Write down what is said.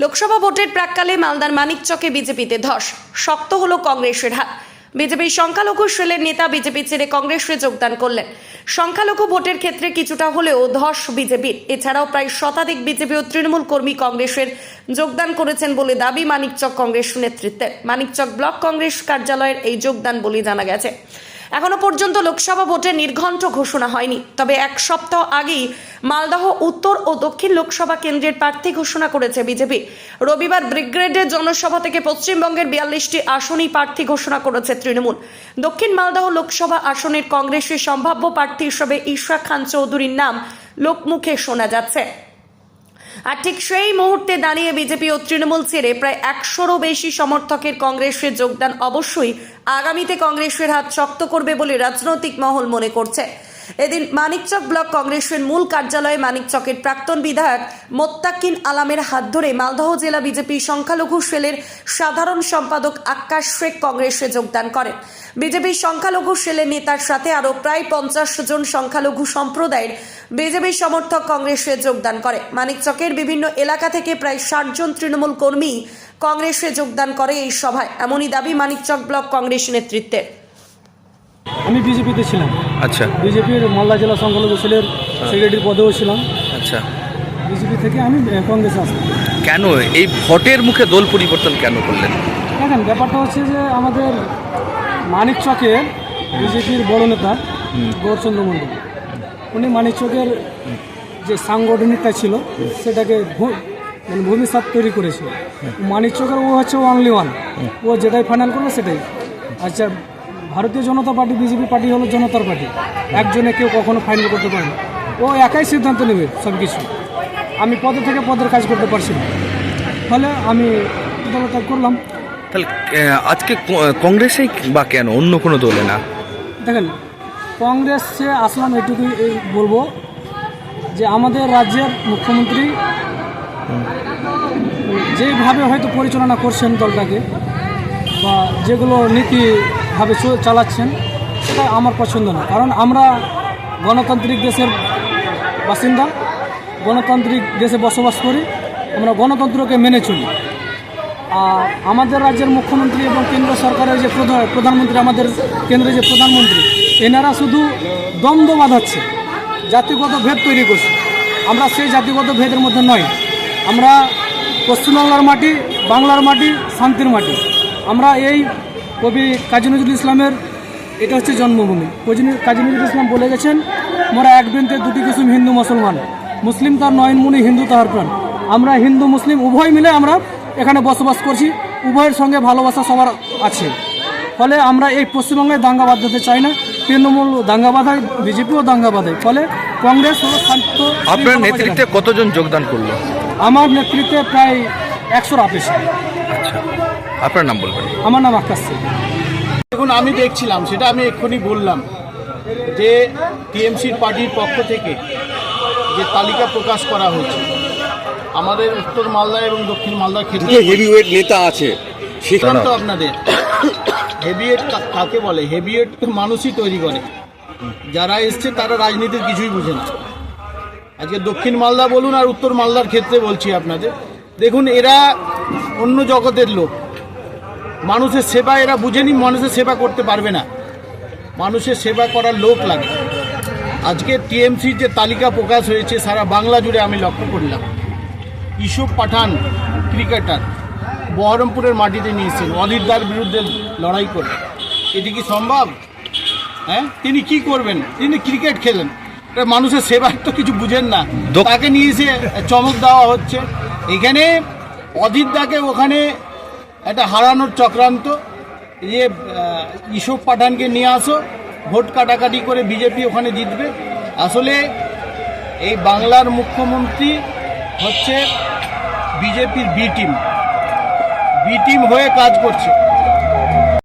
লোকসভা ভোটের প্রাককালে মালদার মানিকচকে বিজেপিতে ধস। শক্ত হলো কংগ্রেসের হাত। বিজেপির সংখ্যালঘু সেলের নেতা বিজেপি ছেড়ে কংগ্রেসে যোগদান করলেন। সংখ্যালঘু ভোটের ক্ষেত্রে কিছুটা হলেও ধস বিজেপির। এছাড়াও প্রায় শতাধিক বিজেপি ও তৃণমূল কর্মী কংগ্রেসের যোগদান করেছেন বলে দাবি মানিকচক কংগ্রেস নেতৃত্বের মানিকচক ব্লক কংগ্রেস কার্যালয়ের এই যোগদান বলে জানা গেছে। এখনও পর্যন্ত লোকসভা ভোটে নির্ঘণ্ট ঘোষণা হয়নি। তবে এক সপ্তাহ আগেই মালদহ, উত্তর ও দক্ষিণ লোকসভা কেন্দ্রের প্রার্থী ঘোষণা করেছে বিজেপি। রবিবার ব্রিগেডের জনসভা থেকে পশ্চিমবঙ্গের বিয়াল্লিশটি আসনই প্রার্থী ঘোষণা করেছে তৃণমূল। দক্ষিণ মালদহ লোকসভা আসনের কংগ্রেসের সম্ভাব্য প্রার্থী হিসেবে ইশরাক খান চৌধুরীর নাম লোকমুখে শোনা যাচ্ছে। আর ঠিক সেই মুহূর্তে দাঁড়িয়ে বিজেপি ও তৃণমূল ছেড়ে প্রায় একশোরও বেশি সমর্থকের কংগ্রেসের যোগদান অবশ্যই আগামীতে কংগ্রেসের হাত শক্ত করবে বলে রাজনৈতিক মহল মনে করছে। এদিন মানিকচক ব্লক কংগ্রেসের মূল কার্যালয়ে মানিকচকের প্রাক্তন বিধায়ক মোত্তাকিন আলামের হাত ধরে মালদহ জেলা বিজেপি সংখ্যালঘু সেলের সাধারণ সম্পাদক আক্কাশ শেখ কংগ্রেসে যোগদান করেন। বিজেপির সংখ্যালঘু সেলের নেতার সাথে আরও প্রায় পঞ্চাশ জন সংখ্যালঘু সম্প্রদায়ের বিজেপির সমর্থক কংগ্রেসে যোগদান করে। মানিকচকের বিভিন্ন এলাকা থেকে প্রায় ষাট জন তৃণমূল কর্মী কংগ্রেসে যোগদান করে এই সভায়। এমনই দাবি মানিকচক ব্লক কংগ্রেস নেতৃত্বের। আমি বিজেপিতে ছিলাম। আচ্ছা। বিজেপির মালদা জেলা সংখ্যালঘু সেলের সেক্রেটারি পদেও ছিলাম। আচ্ছা। বিজেপি থেকে আমি কংগ্রেসে আসলাম। কেন? এই ভোটের মুখে দল পরিবর্তন কেন করলেন? দেখেন ব্যাপারটা হচ্ছে যে আমাদের মানিক চকের বিজেপির বড় নেতা গৌরচন্দ্র মণ্ডল। উনি মানিক চকের যে সাংগঠনিকটা ছিল সেটাকে মানে ভূমিসাত তৈরি করেছিল মানিক চকের ও হচ্ছে অনলি ওয়ান ও যেটাই ফাইনাল করবে সেটাই। আচ্ছা ভারতীয় জনতা পার্টি বিজেপি পার্টি হলো জনতার পার্টি। একজনে কেউ কখনো ফাইনাল করতে পারে না। ও একাই সিদ্ধান্ত নেবে সব কিছু আমি পদে থেকে পদের কাজ করতে পারছি না। ফলে আমি দলত্যাগ করলাম। তাহলে আজকে কংগ্রেসেই বা কেন? অন্য কোনো দলে না? দেখেন কংগ্রেসে আসলাম এটুকুই বলব যে আমাদের রাজ্যের মুখ্যমন্ত্রী যেভাবে হয়তো পরিচালনা করছেন দলটাকে বা যেগুলো নীতিভাবে চ- চালাচ্ছেন, সেটা আমার পছন্দ না। কারণ আমরা গণতান্ত্রিক দেশের বাসিন্দা, গণতান্ত্রিক দেশে বসবাস করি, আমরা গণতন্ত্রকে মেনে চলি। আর আমাদের রাজ্যের মুখ্যমন্ত্রী এবং কেন্দ্র সরকারের যে প্রধান প্রধানমন্ত্রী, আমাদের কেন্দ্রের যে প্রধানমন্ত্রী, এনারা শুধু দ্বন্দ্ব বাঁধাচ্ছে, জাতিগত ভেদ তৈরি করছে। আমরা সেই জাতিগত ভেদের মধ্যে নয়, আমরা পশ্চিমবাংলার মাটি, বাংলার মাটি, শান্তির মাটি। আমরা এই কবি কাজী নজরুল ইসলামের এটা হচ্ছে জন্মভূমি। কাজী কাজী নজরুল ইসলাম বলে গেছেন মোরা এক বৃন্তে দুটি কিসুম হিন্দু মুসলমান। মুসলিম তার নয়ন মুনি হিন্দু তাহার প্রাণ। আমরা হিন্দু মুসলিম উভয় মিলে আমরা এখানে বসবাস করছি। উভয়ের সঙ্গে ভালোবাসা সবার আছে। ফলে আমরা এই পশ্চিমবঙ্গে দাঙ্গা বাঁধাতে চাই না। তৃণমূল দাঙ্গা বাঁধায় বিজেপিও দাঙ্গা বাঁধায় ফলে কংগ্রেস হলো শান্ত আপনার নেতৃত্বে কতজন যোগদান করল? আমার নেতৃত্বে প্রায় একশোর আপিস। আচ্ছা আপনার নাম বলবেন। আমার নাম আকাশ সিং। দেখুন আমি দেখছিলাম সেটা আমি এক্ষুনি বললাম যে টিএমসির পার্টির পক্ষ থেকে যে তালিকা প্রকাশ করা হয়েছে আমাদের উত্তর মালদা এবং দক্ষিণ মালদার ক্ষেত্রে হেভিওয়েট নেতা আছে সেখানে তো আপনাদের। হেভিয়েট কাকে বলে? হেভিয়েট তো মানুষই তৈরি করে। যারা এসছে তারা রাজনীতির কিছুই বুঝে না। আজকে দক্ষিণ মালদা বলুন আর উত্তর মালদার ক্ষেত্রে বলছি আপনাদের। দেখুন এরা অন্য জগতের লোক। মানুষের সেবা এরা বুঝেনি মানুষের সেবা করতে পারবে না। মানুষের সেবা করার লোক লাগে। আজকে টিএমসির যে তালিকা প্রকাশ হয়েছে সারা বাংলা জুড়ে আমি লক্ষ্য করলাম। ইসুফ পাঠান ক্রিকেটার বহরমপুরের মাটিতে নিয়েছেন। অলিদার বিরুদ্ধে লড়াই করে এটি কি সম্ভব? হ্যাঁ? তিনি কি করবেন? তিনি ক্রিকেট খেলেন। মানুষের সেবার তো কিছু বুঝেন না। তাকে নিয়ে এসে চমক দেওয়া হচ্ছে। এখানে অদিতদাকে ওখানে একটা হারানোর চক্রান্ত। যে ইসব পাঠানকে নিয়ে আসো, ভোট কাটাকাটি করে বিজেপি ওখানে জিতবে। আসলে এই বাংলার মুখ্যমন্ত্রী হচ্ছে বিজেপির বি টিম। বি টিম হয়ে কাজ করছে।